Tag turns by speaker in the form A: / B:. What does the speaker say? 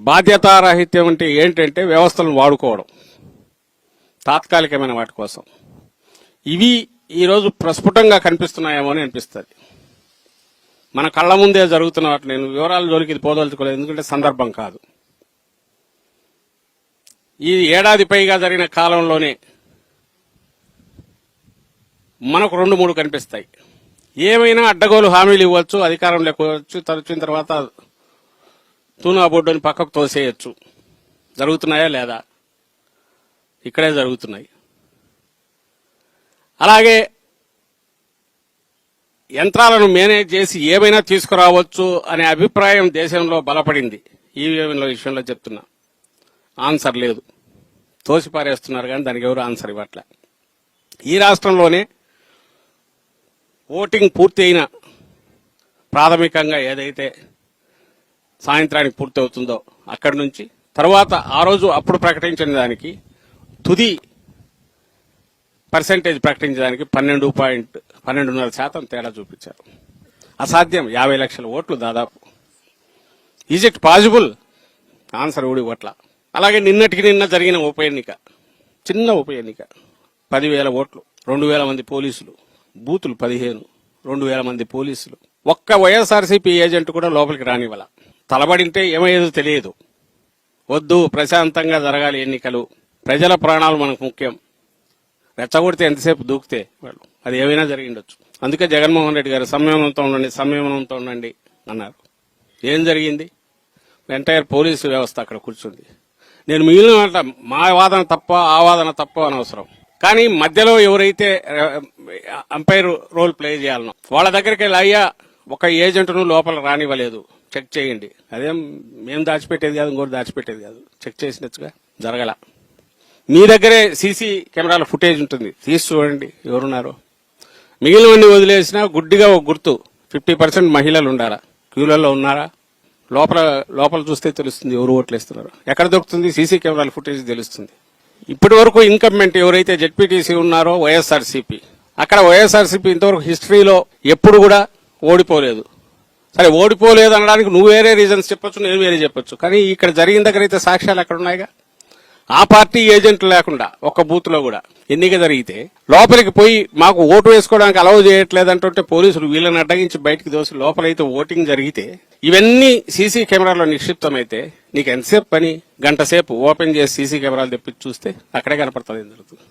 A: బాధ్యతారాహిత్యం అంటే ఏంటంటే వ్యవస్థలను వాడుకోవడం. తాత్కాలికమైన వాటి కోసం. ఇవి ఈరోజు ప్రస్ఫుటంగా కనిపిస్తున్నాయేమో అని అనిపిస్తుంది. మన కళ్ళ ముందే జరుగుతున్న వాటి నేను వివరాల జోలికి ఇది పోదలుచుకోలేదు ఎందుకంటే సందర్భం కాదు. ఈ ఏడాది పైగా జరిగిన కాలంలోనే మనకు రెండు మూడు కనిపిస్తాయి. ఏమైనా అడ్డగోలు హామీలు ఇవ్వచ్చు అధికారం లేకపోవచ్చు తరచిన తర్వాత తూనా బోర్డుని పక్కకు తోసేయచ్చు. జరుగుతున్నాయా లేదా? ఇక్కడే జరుగుతున్నాయి. అలాగే యంత్రాలను మేనేజ్ చేసి ఏమైనా తీసుకురావచ్చు అనే అభిప్రాయం దేశంలో బలపడింది. ఈవీఎంల విషయంలో చెప్తున్నా. ఆన్సర్ లేదు. తోసిపారేస్తున్నారు కానీ దానికి ఎవరు ఆన్సర్ ఇవ్వట్లే. ఈ రాష్ట్రంలోనే ఓటింగ్ పూర్తి అయిన ప్రాథమికంగా ఏదైతే సాయంత్రానికి పూర్తి అవుతుందో అక్కడి నుంచి. తర్వాత ఆ రోజు అప్పుడు ప్రకటించిన దానికి తుది పర్సెంటేజ్ ప్రకటించడానికి పన్నెండు పాయింట్ పన్నెండున్నర శాతం తేడా చూపించారు. అసాధ్యం. యాభై లక్షల ఓట్లు దాదాపు. ఈజ్ ఇట్ పాసిబుల్ ఆన్సర్ ఊడి ఓట్ల అలాగే నిన్నటికి నిన్న జరిగిన ఉప ఎన్నిక. చిన్న ఉప ఎన్నిక. పదివేల ఓట్లు రెండు వేల మంది పోలీసులు. బూతులు పదిహేను రెండు వేల మంది పోలీసులు. ఒక్క వైఎస్ఆర్సీపీ ఏజెంట్ కూడా లోపలికి రానివ్వాల. తలబడింటే ఏమయ్యేదో తెలియదు. వద్దు ప్రశాంతంగా జరగాలి ఎన్నికలు. ప్రజల ప్రాణాలు మనకు ముఖ్యం. రెచ్చగొడితే ఎంతసేపు దూకితే వాళ్ళు. అది ఏమైనా జరిగిండొచ్చు. అందుకే జగన్మోహన్ రెడ్డి గారు సంయమనంతో ఉండండి సంయమనంతో ఉండండి అన్నారు. ఏం జరిగింది? ఎంటైర్ పోలీసు వ్యవస్థ అక్కడ కూర్చుంది. నేను మిగిలిన మా వాదన తప్ప ఆ వాదన తప్ప అనవసరం. కానీ మధ్యలో ఎవరైతే అంపైర్ రోల్ ప్లే చేయాలనో వాళ్ళ దగ్గరికి వెళ్ళి అయ్యా ఒక ఏజెంట్ను లోపల రానివ్వలేదు. చెక్ చేయండి. అదేం మేము దాచిపెట్టేది కాదు ఇంకోటి దాచిపెట్టేది కాదు. చెక్ చేసినట్టుగా జరగల. మీ దగ్గరే సీసీ కెమెరాల ఫుటేజ్ ఉంటుంది. తీసి చూడండి ఎవరున్నారు. మిగిలినవన్నీ వదిలేసినా గుడ్డిగా ఒక గుర్తు. ఫిఫ్టీ పర్సెంట్ మహిళలు ఉండాలా? క్యూలలో ఉన్నారా? లోపల లోపల చూస్తే తెలుస్తుంది ఎవరు ఓట్లేస్తున్నారు. ఎక్కడ దొరుకుతుంది? సీసీ కెమెరాల ఫుటేజ్ తెలుస్తుంది. ఇప్పటి వరకు ఇన్కంబెంట్ ఎవరైతే జెడ్పీటీసీ ఉన్నారో వైఎస్ఆర్సీపీ. అక్కడ వైఎస్ఆర్సీపీ ఇంతవరకు హిస్టరీలో ఎప్పుడు కూడా ఓడిపోలేదు. సరే ఓడిపోలేదు అనడానికి నువ్వు వేరే రీజన్స్ చెప్పొచ్చు నేను వేరే చెప్పొచ్చు. కానీ ఇక్కడ జరిగిన దగ్గర అయితే సాక్ష్యాలు అక్కడ ఉన్నాయిగా? ఆ పార్టీ ఏజెంట్లు లేకుండా ఒక బూత్లో కూడా ఎన్నిక జరిగితే లోపలికి పోయి మాకు ఓటు వేసుకోవడానికి అలౌ చేయట్లేదంటుంటే పోలీసులు వీళ్ళని అడ్డగించి బయటకు దోసి లోపలైతే ఓటింగ్ జరిగితే ఇవన్నీ సీసీ కెమెరాలో నిక్షిప్తమైతే నీకు ఎంతసేపు పని? గంట సేపు ఓపెన్ చేసి సీసీ కెమెరాలు తెప్పించి చూస్తే అక్కడే కనపడుతుంది జరుగుతుంది?